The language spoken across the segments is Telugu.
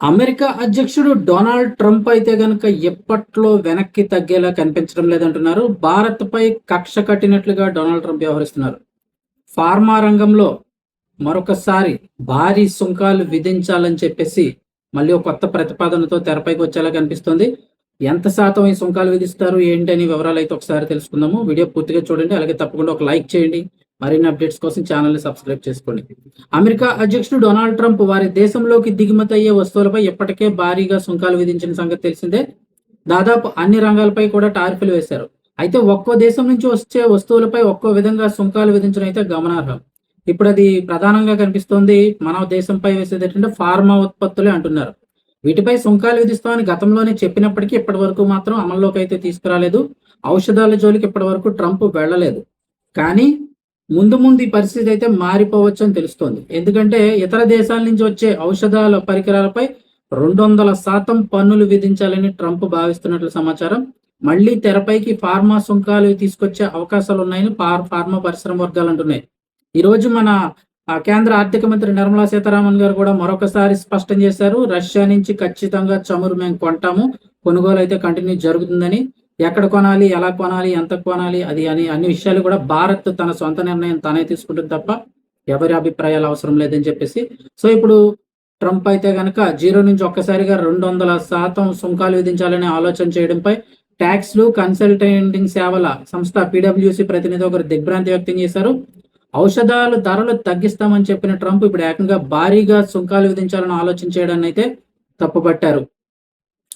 అమెరికా అధ్యక్షుడు డొనాల్డ్ ట్రంప్ అయితే గనక ఎప్పట్లో వెనక్కి తగ్గేలా కనిపించడం లేదంటున్నారు. భారత్పై కక్ష కట్టినట్లుగా డొనాల్డ్ ట్రంప్ వ్యవహరిస్తున్నారు. ఫార్మా రంగంలో మరొకసారి భారీ సుంకాలు విధించాలని చెప్పేసి మళ్ళీ ఒక కొత్త ప్రతిపాదనతో తెరపైకి వచ్చేలా కనిపిస్తుంది. ఎంత శాతం ఈ సుంకాలు విధిస్తారు ఏంటి అని వివరాలు అయితే ఒకసారి తెలుసుకుందాము. వీడియో పూర్తిగా చూడండి. అలాగే తప్పకుండా ఒక లైక్ చేయండి. మరిన్ని అప్డేట్స్ కోసం ఛానల్ని సబ్స్క్రైబ్ చేసుకోండి. అమెరికా అధ్యక్షుడు డొనాల్డ్ ట్రంప్ వారి దేశంలోకి దిగుమతి అయ్యే వస్తువులపై ఇప్పటికే భారీగా సుంకాలు విధించిన సంగతి తెలిసిందే. దాదాపు అన్ని రంగాలపై కూడా టారిఫ్లు వేశారు. అయితే ఒక్కో దేశం నుంచి వచ్చే వస్తువులపై ఒక్కో విధంగా సుంకాలు విధించడం అయితే గమనార్హం. ఇప్పుడు అది ప్రధానంగా కనిపిస్తోంది మన దేశంపై వేసేది ఏంటంటే ఫార్మా ఉత్పత్తులే అంటున్నారు. వీటిపై సుంకాలు విధిస్తామని గతంలోనే చెప్పినప్పటికీ ఇప్పటి వరకు మాత్రం అమల్లోకి అయితే తీసుకురాలేదు. ఔషధాల జోలికి ఇప్పటి వరకు ట్రంప్ వెళ్ళలేదు. కానీ ముందు ముందు ఈ పరిస్థితి అయితే మారిపోవచ్చు అని తెలుస్తోంది. ఎందుకంటే ఇతర దేశాల నుంచి వచ్చే ఔషధాల పరికరాలపై రెండు వందల శాతం పన్నులు విధించాలని ట్రంప్ భావిస్తున్నట్లు సమాచారం. మళ్ళీ తెరపైకి ఫార్మా సుంకాలు తీసుకొచ్చే అవకాశాలు ఉన్నాయని ఫార్మా పరిశ్రమ వర్గాలు అంటున్నాయి. ఈరోజు మన కేంద్ర ఆర్థిక మంత్రి నిర్మలా సీతారామన్ గారు కూడా మరొకసారి స్పష్టం చేశారు. రష్యా నుంచి ఖచ్చితంగా చమురు మేము కొంటాము. కొనుగోలు అయితే కంటిన్యూ జరుగుతుందని. ఎక్కడ కొనాలి ఎలా కొనాలి ఎంత కొనాలి అది అని అన్ని విషయాలు కూడా భారత్ తన సొంత నిర్ణయం తానే తీసుకుంటుంది తప్ప ఎవరి అభిప్రాయాలు అవసరం లేదని చెప్పేసి. సో ఇప్పుడు ట్రంప్ అయితే కనుక జీరో నుంచి ఒక్కసారిగా రెండు వందల శాతం సుంకాలు విధించాలని ఆలోచన చేయడంపై ట్యాక్స్లు కన్సల్టెంటింగ్ సేవల సంస్థ పిడబ్ల్యూసి ప్రతినిధి ఒకరు దిగ్భ్రాంతి వ్యక్తం చేశారు. ఔషధాలు ధరలు తగ్గిస్తామని చెప్పిన ట్రంప్ ఇప్పుడు ఏకంగా భారీగా సుంకాలు విధించాలని ఆలోచన చేయడాన్ని అయితే తప్పుపట్టారు.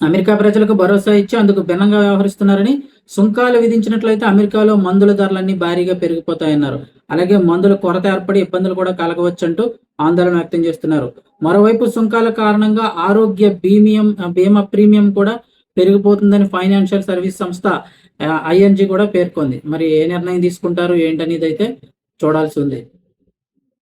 అమెరికా ప్రజలకు భరోసా ఇచ్చి అందుకు భిన్నంగా వ్యవహరిస్తున్నారని సుంకాలు విధించినట్లయితే అమెరికాలో మందుల ధరలన్నీ భారీగా పెరిగిపోతాయన్నారు. అలాగే మందుల కొరత ఏర్పడి ఇబ్బందులు కూడా కలగవచ్చంటూ ఆందోళన వ్యక్తం చేస్తున్నారు. మరోవైపు సుంకాల కారణంగా ఆరోగ్య బీమియం బీమా ప్రీమియం కూడా పెరిగిపోతుందని ఫైనాన్షియల్ సర్వీస్ సంస్థ ఐఎన్జి కూడా పేర్కొంది. మరి ఏ నిర్ణయం తీసుకుంటారు ఏంటనేది అయితే చూడాల్సి ఉంది.